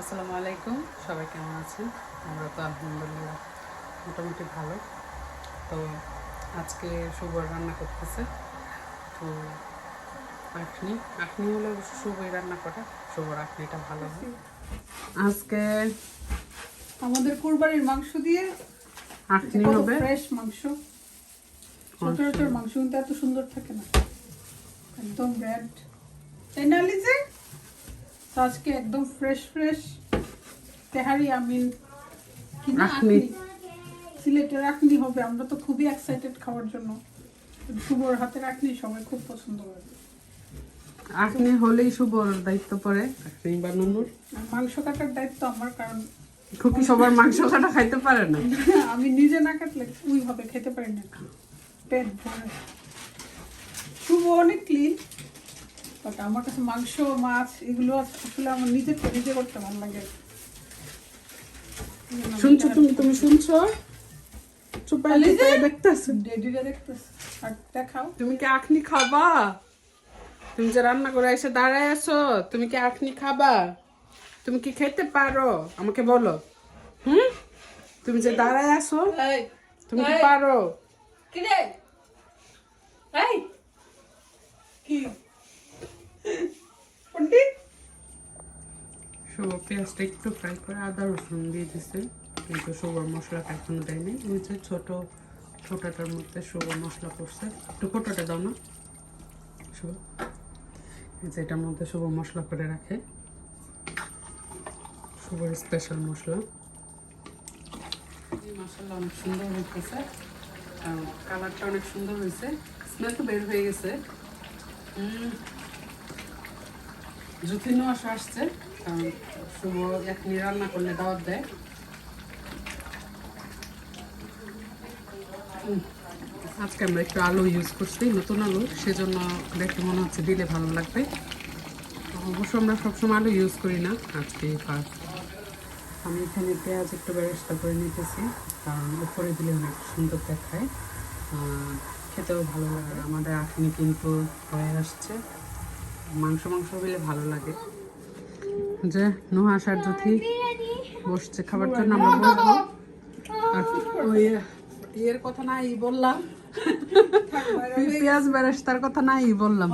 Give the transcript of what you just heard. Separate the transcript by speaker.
Speaker 1: আসসালামু আলাইকুম। সবাই কেমন আছেন? আমরা তো আলহামদুলিল্লাহ মোটামুটি ভালো। তো আজকে শুভ রান্না করতেছে। তো আখনি আখনি হলে শুভই রান্না করে। শুভর আখনিটা ভালো হয়। আজকে
Speaker 2: আমাদের কোরবানির মাংস দিয়ে
Speaker 1: আখনি হবে?
Speaker 2: ফ্রেশ মাংস। সচরাচর মাংস। কিন্তু এত সুন্দর থাকে না। একদম রেড তাই না লিজে তো আজকে একদম ফ্রেশ ফ্রেশ তেহারি আমিন।
Speaker 1: আখনি।
Speaker 2: সিলেটের আখনি হবে। আমরা তো খুবই এক্সাইটেড খাওয়ার জন্য। শুভর হাতের আখনি সবাই খুব পছন্দ করে।
Speaker 1: আখনি হলেই শুভর দায়িত্ব পড়ে। বানানোর
Speaker 2: আর মাংস কাটার দায়িত্ব আমার কারণ
Speaker 1: খুবই সবার মাংস কাটা খাইতে পারে না।
Speaker 2: আমি নিজে না কাটলে ওইভাবে খেতে পারি না। পেট ভরে। শুভ অনেক ক্লিন বাট আমার কাছে মাংস মাছ এগুলো আসলে আমার নিজে নিজে করতে ভালো লাগে।
Speaker 1: শুনছো তুমি তুমি শুনছো? দেখতেছো?
Speaker 2: ডেডিটা দেখতেছি। আর দেখাও।
Speaker 1: তুমি কি আখনি খাবা? তুমি যে রান্না করে এসে দাঁড়ায় আছো তুমি কি আখনি খাবা? তুমি কি খেতে পারো? আমাকে বলো। হুম? তুমি যে দাঁড়ায় আছো তুমি কি পারো
Speaker 2: কি রে এই কি পণ্ডিত
Speaker 1: শুভ পেঁয়াজটা একটু ফ্রাই করে আদা, রসুন দিয়ে দিছে। কিন্তু শুভর মশলাটা এখনও দেয়নি। ওই যে ছোট, ছোটটার মধ্যে শুভ মশলা করছে। একটু ফোটোটা দাও না। শুভ। এই মধ্যে শুভ মশলা করে রাখে। শুভর স্পেশাল মশলা। মশলা অনেক সুন্দর হইতেছে। কালারটা অনেক সুন্দর হয়েছে স্মেল তো বের হয়ে গেছে। জুথিনও আসা আসছে, কারণ শুভ এখনি রান্না করলে দাওয়াত দেয়। আজকে আমরা একটু আলু ইউজ করছি, নতুন আলু, সেজন্য দেখে মনে হচ্ছে দিলে ভালো লাগবে। অবশ্য আমরা সবসময় আলু ইউজ করি না, আজকে আমি এখানে পেঁয়াজ একটু বেরেস্তা করে নিতেছি, কারণ উপরে দিলে অনেক সুন্দর দেখায়। খেতেও ভালো লাগে, আমাদের আখনি কিন্তু হয়ে আসছে। মাংস মাংস হলে ভালো লাগে। যে নুহাস আর জ্যোতি বসছে খাবার জন্য আমরা বসবো। আর ওই ইয়ের কথা নাই বললাম। পেঁয়াজ বেরেস্তার কথা নাই বললাম।